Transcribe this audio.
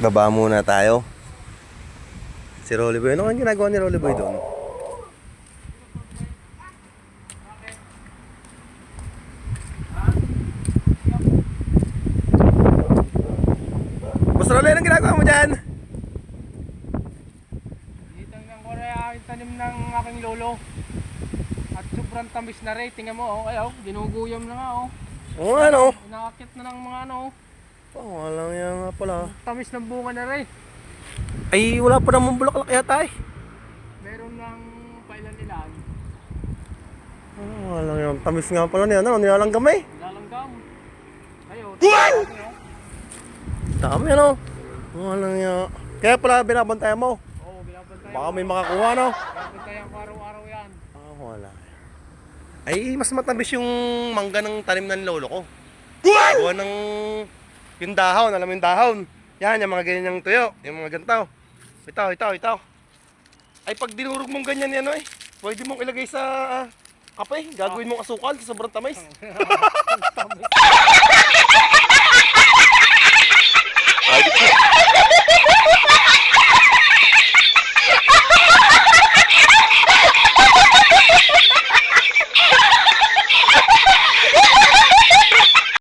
Baba muna tayo. Si Rolly Boy. Ano ang ginagawa ni Rolly Boy doon? Boss Rolly, anong ginagawa mo dyan? Dito ng Korea ang tanim ng aking lolo. At sobrang tamis na rin. Tingnan mo, oh, ayaw, ginuguyam na nga, oh. Oo, ano? Inaakit na ng mga ano, oh. Oh, alam yan nga pala. Tamis ng bunga na rin. Ay, wala pa namang bulaklak yata eh. Meron ng pailan nila. Oh, alam yan. Tamis nga pala niya. Ano, nilalanggam eh. Lalanggam. Ayo, Buwan! oh. Dami ano. Oo, alam niya. Kaya pala binabantayan mo. Oo, binabantayan. Baka may makakuha, no? Binabantayan ko araw-araw yan. Ah, wala. Ay, mas matamis yung mangga ng tanim ng lolo ko. Gawa ng yung dahon, alam mo yung dahon. Yan, yung mga ganyan yung tuyo, yung mga ganito. Ito, ito, ito. Ay, pag dinurog mong ganyan yan, eh, pwede mong ilagay sa ah, kape. Gagawin mong asukal sa sobrang tamis.